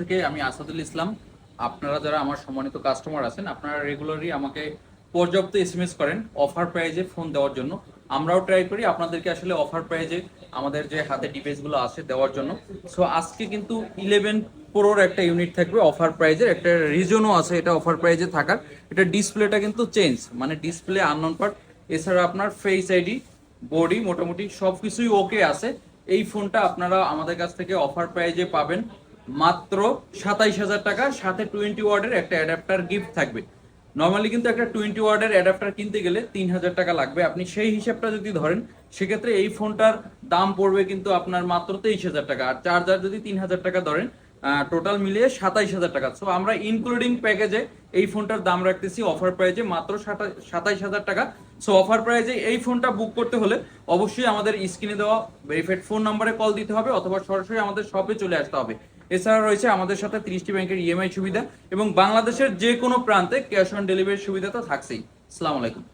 থেকে আমি আসাদুল ইসলাম। আপনারা যারা আমার সম্মানিত কাস্টমার আছেন, আপনারা রেগুলারলি আমাকে পর্যাপ্ত এসএমএস করেন অফার প্রাইজে ফোন দেওয়ার জন্য। আমরাও ট্রাই করি আপনাদেরকে আসলে অফার প্রাইজে আমাদের যে হাতে ডিভাইসগুলো আছে দেওয়ার জন্য। সো আজকে কিন্তু ইলেভেন প্রোর একটা ইউনিট থাকবে অফার প্রাইজের একটা রিজনও আছে এটা অফার প্রাইজে থাকার। এটা ডিসপ্লেটা কিন্তু চেঞ্জ মানে ডিসপ্লে আননোন পার্ট এছাড়া আপনার ফেস আইডি বডি মোটামুটি সব কিছুই ওকে আছে। এই ফোনটা আপনারা আমাদের কাছ থেকে অফার প্রাইজে পাবেন। মাত্র সাতাইশ হাজার টাকা সাথে টোয়েন্টি ওয়ার্ডের একটা অ্যাডাপ্টার গিফট থাকবে। নর্মালি কিন্তু একটা টোয়েন্টি ওয়ার্ডের অ্যাডাপ্টার কিনতে গেলে তিন হাজার টাকা লাগবে। আপনি সেই হিসাবটা যদি ধরেন, সেক্ষেত্রে এই ফোনটার দাম পড়বে কিন্তু আপনার মাত্র তেইশ হাজার টাকা। আর চার্জার যদি তিন হাজার টাকা ধরেন টোটাল মিলিয়ে সাতাইশ হাজার টাকা। সো আমরা ইনক্লুডিং প্যাকেজে এই ফোনটার দাম রাখতেছি অফার প্রাইজে মাত্র সাতাইশ হাজার টাকা। সো অফার প্রাইজে এই ফোনটা বুক করতে হলে অবশ্যই আমাদের স্ক্রিনে দেওয়া ভেরিফাইড ফোন নাম্বারে কল দিতে হবে অথবা সরাসরি আমাদের শপে চলে আসতে হবে। এছাড়া রয়েছে আমাদের সাথে তিরিশটি ব্যাংকের ইএমআই সুবিধা এবং বাংলাদেশের যে কোনো প্রান্তে ক্যাশ অন ডেলিভারি সুবিধা তো থাকছেই। আসসালামু আলাইকুম।